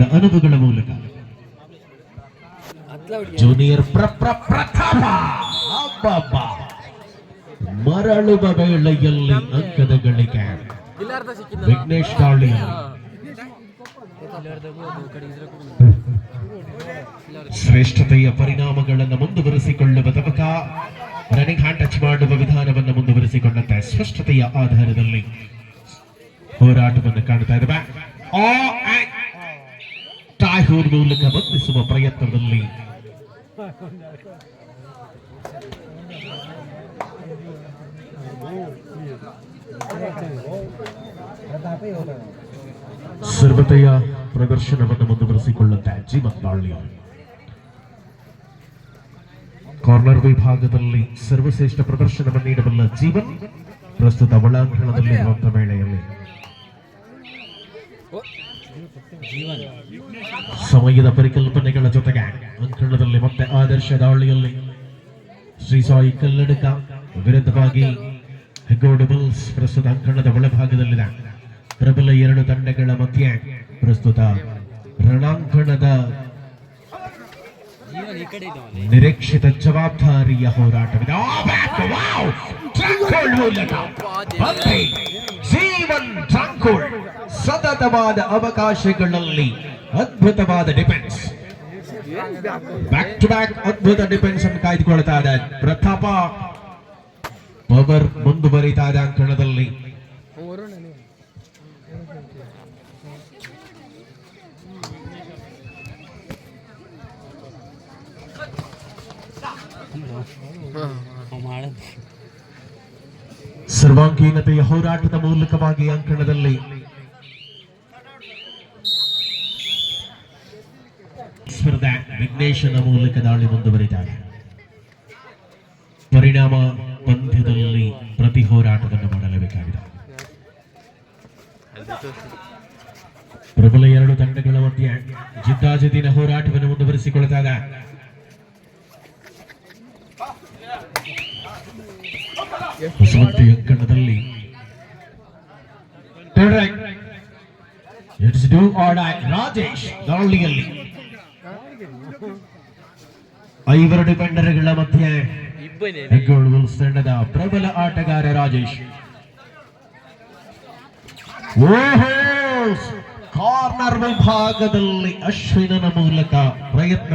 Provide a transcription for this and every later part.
ಅದ್ಭುತವಾದ ಅನುಭವಗಳ ಮೂಲಕ. ಜೂನಿಯರ್. ಮರಳುವ ವೇಳೆಯಲ್ಲಿ ಅಂಕದ ಗಳಿಕೆ ವಿಘ್ನೇಶ್ ದಾಳಿ ಶ್ರೇಷ್ಠತೆಯ ಪರಿಣಾಮಗಳನ್ನು ಮುಂದುವರಿಸಿಕೊಳ್ಳುವ ತವಕ ರನ್ನಿಂಗ್ ಹ್ಯಾಂಡ್ ಟಚ್ ಮಾಡುವ ವಿಧಾನವನ್ನು ಮುಂದುವರಿಸಿಕೊಂಡಂತೆ ಸ್ಪಷ್ಟತೆಯ ಆಧಾರದಲ್ಲಿ ಹೋರಾಟವನ್ನು ಕಾಣ್ತಾ ಇದ್ದೇವೆ ಆ ಆಂಗ್ ಟಾಯ್ಹೂರ್ ಮೂಲಕ ಬಂಧಿಸುವ ಪ್ರಯತ್ನದಲ್ಲಿ ಸರ್ವತೆಯ ಪ್ರದರ್ಶನವನ್ನು ಮುಂದುವರಿಸಿಕೊಳ್ಳುತ್ತೆ ಜೀವನ್ ದಾಳಿ ಕಾರ್ನರ್ ವಿಭಾಗದಲ್ಲಿ ಸರ್ವಶ್ರೇಷ್ಠ ಪ್ರದರ್ಶನವನ್ನು ನೀಡಬಲ್ಲ ಜೀವನ್ ಪ್ರಸ್ತುತ ಒಳಾಂಗಣದಲ್ಲಿರುವಂತಹ ವೇಳೆಯಲ್ಲಿ ಸಮಯದ ಪರಿಕಲ್ಪನೆಗಳ ಜೊತೆಗೆ ಅಂಕಣದಲ್ಲಿ ಮತ್ತೆ ಆದರ್ಶ ದಾಳಿಯಲ್ಲಿ ಶ್ರೀ ಸಾಯಿ ಕಲ್ಲಡಕ ವಿರುದ್ಧವಾಗಿ ಹೆಗ್ಗೋಡು ಬುಲ್ಸ್ ಪ್ರಸ್ತುತ ಅಂಕಣದ ಒಳಭಾಗದಲ್ಲಿದೆ. ಪ್ರಬಲ ಎರಡು ತಂಡಗಳ ಮಧ್ಯೆ ಪ್ರಸ್ತುತ ರಣಾಂಕಣದ ನಿರೀಕ್ಷಿತ ಜವಾಬ್ದಾರಿಯ ಹೋರಾಟವಿದೆ. ಜೀವನ್ ಟ್ರಂಕೋಲ್ ಸತತವಾದ ಅವಕಾಶಗಳಲ್ಲಿ ಅದ್ಭುತವಾದ ಡಿಫೆನ್ಸ್ ಬ್ಯಾಕ್ ಟು ಬ್ಯಾಕ್ ಅದ್ಭುತ ಡಿಫೆನ್ಸ್ ಅನ್ನು ಕಾಯ್ದುಕೊಳ್ತಾ ಇದೆ ಪ್ರತಾಪ ಪವರ್ ಮುಂದುವರಿತಾ ಇದೆ ಅಂಕಣದಲ್ಲಿ ಸರ್ವಾಂಗೀಣತೆಯ ಹೋರಾಟದ ಮೂಲಕವಾಗಿ ಅಂಕಣದಲ್ಲಿ. ಸ್ಪರ್ಧೆ ವಿಘ್ನೇಶನ ಮೂಲಕ ದಾಳಿ ಮುಂದುವರಿದ್ದಾರೆ ಪರಿಣಾಮ ಪಂದ್ಯದಲ್ಲಿ ಪ್ರತಿ ಹೋರಾಟವನ್ನು ಮಾಡಲೇಬೇಕಾಗಿದೆ. ಪ್ರಬಲ ಎರಡು ತಂಡಗಳ ಮಧ್ಯೆ ಜಿದ್ದಾಜಿದ್ದಿನ ಹೋರಾಟವನ್ನು ಮುಂದುವರಿಸಿಕೊಳ್ತಾ ಇದೆ ಹೊಸಮಟ್ಟಿ ಅಂಕಣದಲ್ಲಿ. ಇಟ್ಸ್ ಡೂ ಆರ್ ರಾಜೇಶ್ ದಾಳಿಯಲ್ಲಿ ಐವರು ಡಿಫೆಂಡರ್ಗಳ ಮಧ್ಯೆ ಹೆಗ್ಗೋಳು ತಂಡದ ಪ್ರಬಲ ಆಟಗಾರ ರಾಜೇಶ್. ಓಹೋ! ಕಾರ್ನರ್ ವಿಭಾಗದಲ್ಲಿ ಅಶ್ವಿನನ ಮೂಲಕ ಪ್ರಯತ್ನ.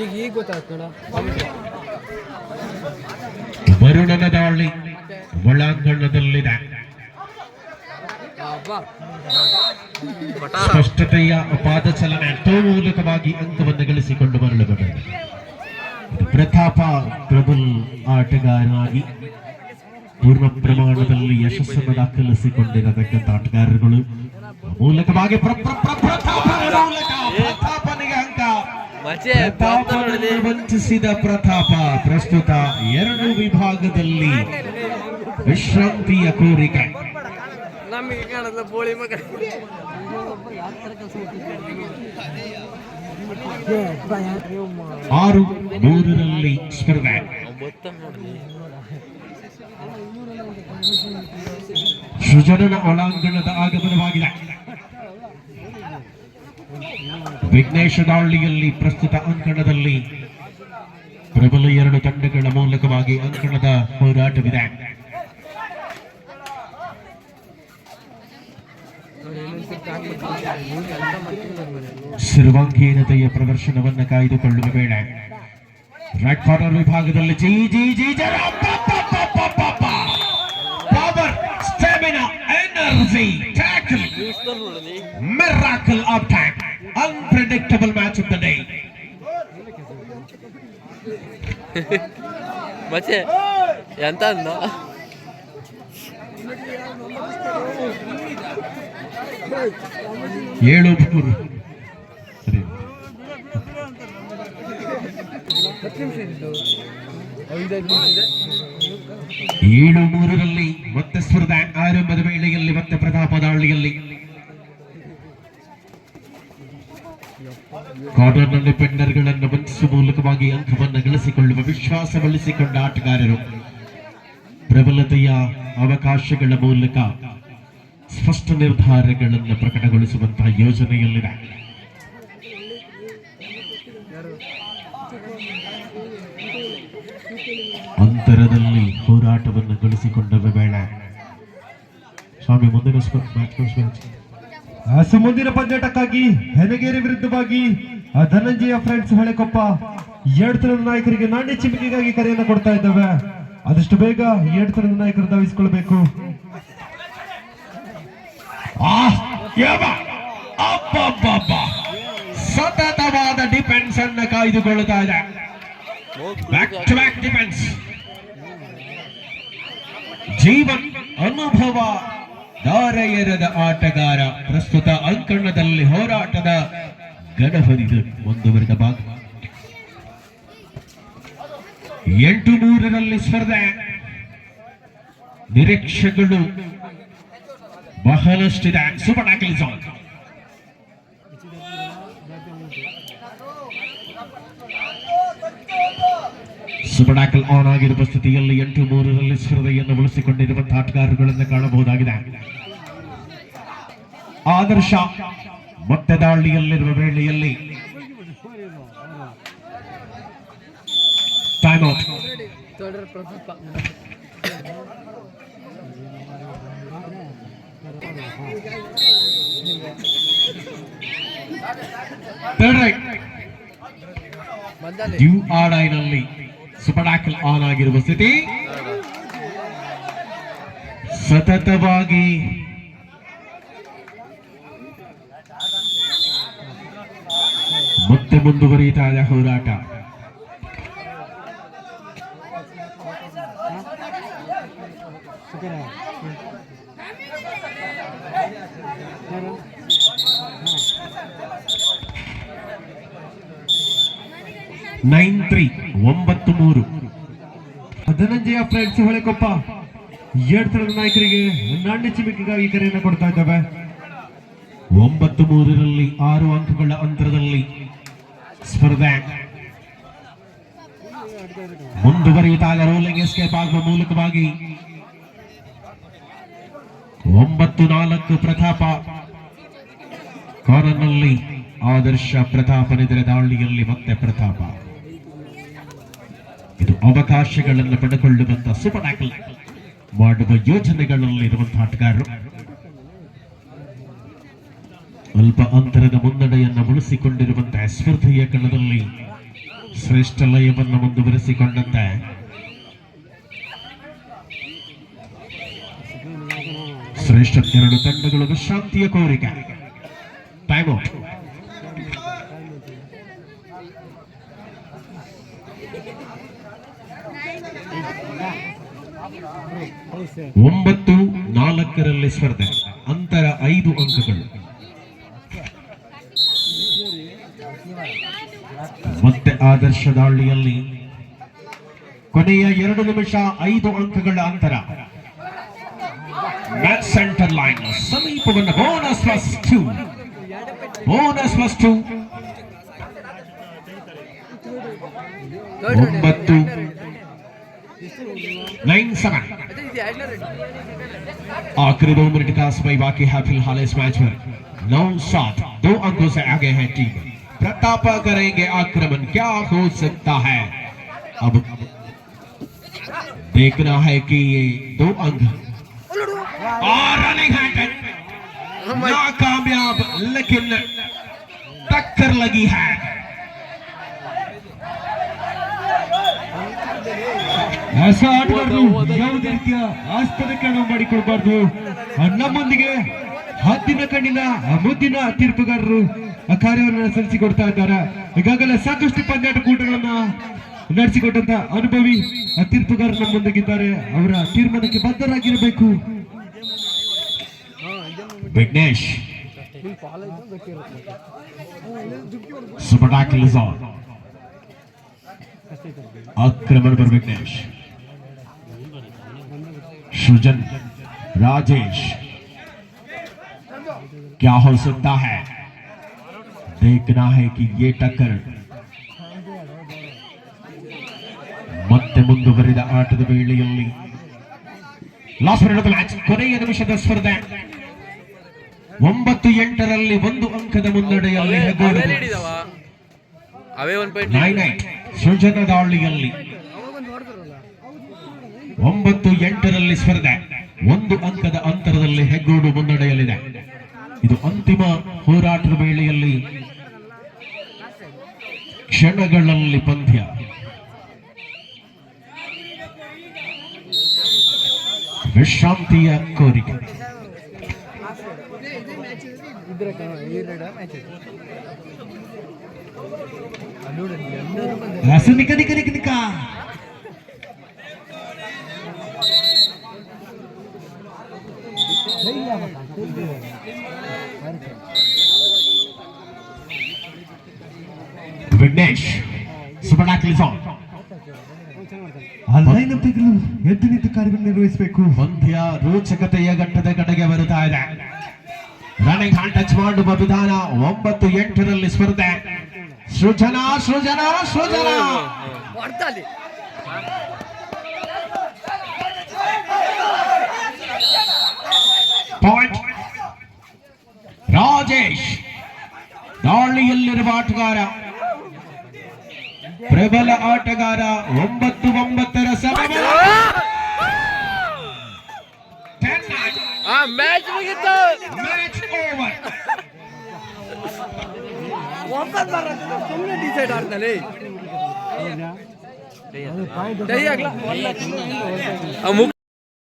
ಈಗ ಈಗ ಗೊತ್ತಾಗ್ತಣ ವರುಣನ ದಾಳಿ ಒಳಾಂಗಣದಲ್ಲಿದೆ. ಸ್ಪಷ್ಟತೆಯ ಪಾದಚಲನೆ ಟೋ ಮೂಲಕವಾಗಿ ಅಂಕವನ್ನು ಗಳಿಸಿಕೊಂಡು ಮರಳುತ್ತದೆ. ಪ್ರತಾಪ ಪ್ರಬಲ್ ಆಟಗಾರನಾಗಿ ಪೂರ್ಣ ಪ್ರಮಾಣದಲ್ಲಿ ಯಶಸ್ಸನ್ನು ದಾಖಲಿಸಿಕೊಂಡಿರತಕ್ಕಂಥ ಆಟಗಾರರುಗಳು. ಮೂಲಕವಾಗಿ ಮೂಲಕ ವಂಚಿಸಿದ ಪ್ರತಾಪ ಪ್ರಸ್ತುತ ಎರಡು ವಿಭಾಗದಲ್ಲಿ ವಿಶ್ರಾಂತಿಯ ಕೋರಿಕೆ. ನಮಗೆ ಕಾಣಲ್ಲ ಬೋಳಿ ಮಗ ಆರು ಮೂರರಲ್ಲಿ ಸ್ಪರ್ಧೆ. ಮೊತ್ತ ನೋಡಿ ಸೃಜನನ ಒಳಾಂಗಣದ ಆಗಮನವಾಗಿದೆ. ವಿಘ್ನೇಶ ದಾಳಿಯಲ್ಲಿ ಪ್ರಸ್ತುತ ಅಂಕಣದಲ್ಲಿ ಪ್ರಬಲ ಎರಡು ತಂಡಗಳ ಮೂಲಕವಾಗಿ ಅಂಕಣದ ಹೋರಾಟವಿದೆ ಸರ್ವಾಂಗೀಣತೆಯ ಪ್ರದರ್ಶನವನ್ನು ಕಾಯ್ದುಕೊಳ್ಳುವ ವೇಳೆ ರೆಡ್ ಕಾರ್ನರ್ ವಿಭಾಗದಲ್ಲಿ G G G power stamina energy ನೋಡಿ miracle of time unpredictable match of the day ಮತ್ತೆ ಎಂತ ಅಂದ ಏಳು ಮೂರು ಸರಿ ಏಳು ಮೂರರಲ್ಲಿ ಮತ್ತೆ ಸ್ಪರ್ಧೆ ಆರಂಭದ ವೇಳೆಯಲ್ಲಿ ಮತ್ತೆ ಪ್ರತಾಪದಾಳಿಯಲ್ಲಿ ಕಾರ್ನರ್ನಲ್ಲಿ ಪೆಂಡರ್ಗಳನ್ನು ಬಂಧಿಸುವ ಮೂಲಕವಾಗಿ ಅಂಕವನ್ನು ಗಳಿಸಿಕೊಳ್ಳುವ ವಿಶ್ವಾಸ ಬೆಳೆಸಿಕೊಂಡ ಆಟಗಾರರು ಪ್ರಬಲತೆಯ ಅವಕಾಶಗಳ ಮೂಲಕ ಸ್ಪಷ್ಟ ನಿರ್ಧಾರಗಳನ್ನು ಪ್ರಕಟಗೊಳಿಸುವಂತಹ ಯೋಜನೆಯಲ್ಲಿದೆ ಅಂತರದಲ್ಲಿ ಹೋರಾಟವನ್ನು ಗಳಿಸಿಕೊಂಡ ವೇಳೆ. ಸ್ವಾಮಿ ಮುಂದಿನ ಮ್ಯಾಚ್ ಆ ಸುಮುಂದಿನ ಪಂದ್ಯಾಟಕ್ಕಾಗಿ ಹೆನಗೇರಿ ವಿರುದ್ಧವಾಗಿ ಆ ಧನಂಜಯ ಫ್ರೆಂಡ್ಸ್ ಹಳೆಕೊಪ್ಪ ಎರಡು ತರದ ನಾಯಕರಿಗೆ ನಾಣ್ಯ ಚಿಮಿಕೆಗಾಗಿ ಕರೆಯನ್ನು ಕೊಡ್ತಾ ಇದ್ದಾವೆ. ಆದಷ್ಟು ಬೇಗ ಎರಡು ತರದ ನಾಯಕರು ಧಾವಿಸಿಕೊಳ್ಬೇಕು! ಸತತವಾದ ಡಿಫೆನ್ಸ್ ಅನ್ನ ಕಾಯ್ದುಕೊಳ್ಳುತ್ತಾ ಇದೆ. Back to back defence Jeevan ಅನುಭವ ದಾರೆಯರದ ಆಟಗಾರ, ಪ್ರಸ್ತುತ ಅಂಕಣದಲ್ಲಿ ಹೋರಾಟದ ಗಡಹರಿದು ಮುಂದುವರೆದ ಭಾಗ. ಎಂಟು ನೂರರಲ್ಲಿ ಸ್ಪರ್ಧೆ. ನಿರೀಕ್ಷೆಗಳು ಬಹಳಷ್ಟಿದೆ. ಸೂಪರ್ ಟ್ಯಾಕಲ್ ಇಸ್ ಆನ್ ಆಗಿರುವ ಸ್ಥಿತಿಯಲ್ಲಿ ಎಂಟು ಮೂರರಲ್ಲಿ ಸ್ಪರ್ಧೆಯನ್ನು ಉಳಿಸಿಕೊಂಡಿರುವಂತಹ ಆಟಗಾರಗಳನ್ನು ಕಾಣಬಹುದಾಗಿದೆ. ಆದರ್ಶ ಮತ್ತೆ ದಾಳಿಯಲ್ಲಿರುವ ವೇಳೆಯಲ್ಲಿ time out third tackle on ಆಗಿರುವ ಸ್ಥಿತಿ ಸತತವಾಗಿ ಮತ್ತೆ ಮುಂದುವರಿಯುತ್ತಾ ಹೋರಾಟ. ನೈನ್ ತ್ರೀ ಒಂಬತ್ತು ಮೂರು. ಧನಂಜಯ ಫ್ರೆಂಡ್ಸ್ ಹೊಳೆಕೊಪ್ಪ. ಎರಡು ತರದ ನಾಯಕರಿಗೆ ನಾಣ್ಯ ಚಿಮಿಕೆಗಾಗಿ ಕರೆಯನ್ನು ಕೊಡ್ತಾ ಇದ್ದಾವೆ. ಒಂಬತ್ತು ಮೂರರಲ್ಲಿ ಆರು ಅಂಕಗಳ ಅಂತರದಲ್ಲಿ ಸ್ಪರ್ಧೆ. ಮುಂದುವರಿಯುತ್ತಾಗ ರೋಲಿಂಗ್ ಎಸ್ಕೇಪ್ ಆಗುವ ಮೂಲಕವಾಗಿ ಒಂಬತ್ತು ನಾಲ್ಕು ಪ್ರತಾಪ. ಕಾರ್ನರ್ನಲ್ಲಿ ಆದರ್ಶ ಪ್ರತಾಪನಿದ್ರೆ ದಾಳಿಯಲ್ಲಿ ಮತ್ತೆ ಪ್ರತಾಪ. ಇದು ಅವಕಾಶಗಳನ್ನು ಪಡೆದುಕೊಳ್ಳುವಂತಹ ಸೂಪರ್ ಟ್ಯಾಕಲ್ ಮಾಡುವ ಯೋಜನೆಗಳಲ್ಲಿ ಇರುವಂತಹ ಆಟಗಾರರು. ಅಲ್ಪ ಅಂತರದ ಮುನ್ನಡೆಯನ್ನು ಉಳಿಸಿಕೊಂಡಿರುವಂತಹ ಸ್ಪರ್ಧೆಯ ಕಣದಲ್ಲಿ ಶ್ರೇಷ್ಠ ಲಯವನ್ನು ಮುಂದುವರೆಸಿಕೊಂಡಂತೆ. ಶ್ರೇಷ್ಠ ಎರಡು ತಂಡಗಳು ವಿಶ್ರಾಂತಿಯ ಕೋರಿಕೆ. ಟೈಮ್ ಒಂಬತ್ತು ನಾಲ್ಕರಲ್ಲಿ ಸ್ಪರ್ಧೆ, ಅಂತರ ಐದು ಅಂಕಗಳು. ಮತ್ತೆ ಆದರ್ಶ ದಾಳಿಯಲ್ಲಿ ಕೊನೆಯ ಎರಡು ನಿಮಿಷ ಐದು ಅಂಕಗಳ ಅಂತರ. Match centre line ಸಮೀಪವನ್ನು bonus plus two bonus plus two ಒಂಬತ್ತು आखिरी दो मिनट का समय बाकी है, फ़िलहाल इस मैच में। नौ सात, दो अंकों से आगे है टीम। प्रतापा करेंगे आक्रमण, क्या हो सकता है? अब देखना है कि ये दो अंक और है नाकामयाब, लेकिन टक्कर लगी है। ಹೊಸ ಆಟಗಾರರು ಯಾವುದೇ ರೀತಿಯ ಆಸ್ಪದ ನಾವು ಮಾಡಿಕೊಡಬಾರ್ದು. ನಮ್ಮೊಂದಿಗೆ ಹದ್ದಿನ ಕಣ್ಣಿನ ಮುದ್ದಿನ ತೀರ್ಪುಗಾರರು ಕಾರ್ಯವನ್ನು ಸಲ್ಲಿಸಿಕೊಡ್ತಾ ಇದ್ದಾರೆ. ಈಗಾಗಲೇ ಸಾಕಷ್ಟು ಪಂದ್ಯಾಟ ಕೂಟಗಳನ್ನ ನಡೆಸಿಕೊಟ್ಟಂತ ಅನುಭವಿ ತೀರ್ಪುಗಾರರು ನಮ್ಮೊಂದಿಗಿದ್ದಾರೆ. ಅವರ ತೀರ್ಮಾನಕ್ಕೆ ಬದ್ಧರಾಗಿರಬೇಕು. ವಿಘ್ನೇಶ್. ಆಕ್ರಮಣ ಮಾಡುವ ವಿಘ್ನೇಶ್. सृजन राजेश क्या हो सकता है देखना है कि ये टक्कर ಮತ್ತೆ ಮುಂದುವರಿದ ಆಟದ ವೇಳೆಯಲ್ಲಿ ಲಾಸ್ಟ್ ಮಿನಿಟ್ ಮ್ಯಾಚ್ ಕೊನೆಯ ನಿಮಿಷದ ಸ್ಪರ್ಧೆ ಒಂಬತ್ತು ಎಂಟರಲ್ಲಿ ಒಂದು ಅಂಕದ ಮುನ್ನಡೆಯಲ್ಲಿ ಅವೇ ಹೆಗ್ಗೋಡು ಹಿಡಿದವ ಅವೇ ಒಂದ್ ಪಾಯಿಂಟ್ ನೈನ್ ಏಟ್ ಸೃಜನ ದಾಳಿಯಲ್ಲಿ ಒಂಬತ್ತು ಎಂಟರಲ್ಲಿ ಸ್ಪರ್ಧೆ. ಒಂದು ಅಂಕದ ಅಂತರದಲ್ಲಿ ಹೆಗ್ಗೋಡು ಮುನ್ನಡೆಯಲ್ಲಿದೆ ಇದು ಅಂತಿಮ ಹೋರಾಟದ ವೇಳೆಯಲ್ಲಿ ಕ್ಷಣಗಳಲ್ಲಿ ಪಂದ್ಯ. ವಿಶ್ರಾಂತಿಯ ಕೋರಿಕೆ. ಅಸು ನಿಕ ನಿಕ ನಿಕ ನಿಕ ವಿಘ್ನೇಶ್ ಸುಬಣಾಕ್ಲಿಸಾನ್ ಆ ಲೈನ್ ತೆಗೆದು ಎದ್ದು ನಿಂತು ಕಾರ್ಯನಿರ್ವಹಿಸಬೇಕು ಪಂದ್ಯ ರೋಚಕತೆಯ ಘಟ್ಟದ ಕಡೆಗೆ ಬರುತ್ತಾ ಇದೆ. ರನ್ನಿಂಗ್ ಹ್ಯಾಂಡ್ ಟಚ್ ಮಾಡುವ ವಿಧಾನ ಒಂಬತ್ತು ಎಂಟರಲ್ಲಿ ಸ್ಪರ್ಧೆ. ಸೃಜನಾ ಸೃಜನಾ ಸೃಜನಾ. ಪಾಯಿಂಟ್ ರಾಜೇಶ್ ದಾಳಿಯಲ್ಲಿರುವ ಆಟಗಾರ. ಪ್ರಬಲ ಆಟಗಾರ ಒಂಬತ್ತು ಒಂಬತ್ತರ ಸಮಯ ಆ ಮ್ಯಾಚ್ ಮುಗಿತು. ಮ್ಯಾಚ್ ಓವರ್ ಸುಮ್ಮನೆ ಡಿಸೈಡ್ ಆಡ್ತಾನೆ ಆ ಮುಗ್